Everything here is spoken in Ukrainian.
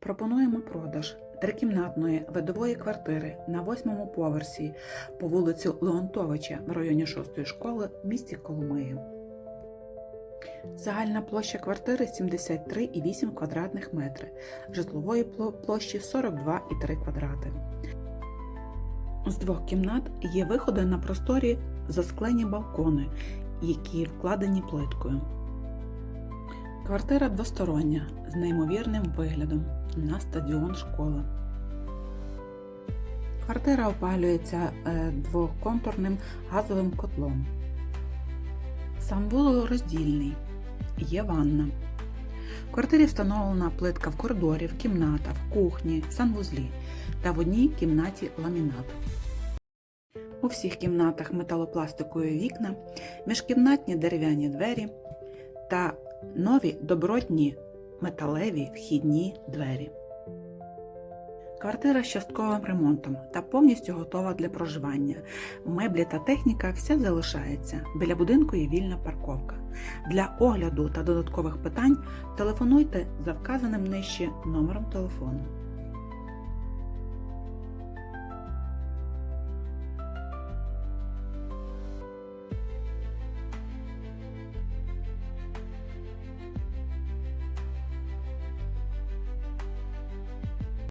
Пропонуємо продаж трикімнатної видової квартири на восьмому поверсі по вулиці Леонтовича в районі 6 школи в місті Коломиї. Загальна площа квартири 73,8 квадратних метри, житлової площі 42,3 квадрати. З двох кімнат є виходи на просторі засклені балкони, які вкладені плиткою. Квартира двостороння з неймовірним виглядом на стадіон школи. Квартира опалюється е, двоконтурним газовим котлом. Санвузол роздільний. Є ванна. В квартирі встановлена плитка в коридорі, в кімнатах, в кухні, в санвузлі та в одній кімнаті ламінат. У всіх кімнатах металопластикові вікна, міжкімнатні дерев'яні двері та нові добротні металеві вхідні двері. Квартира з частковим ремонтом та повністю готова для проживання. Меблі та техніка все залишається. Біля будинку є вільна парковка. Для огляду та додаткових питань телефонуйте за вказаним нижче номером телефону.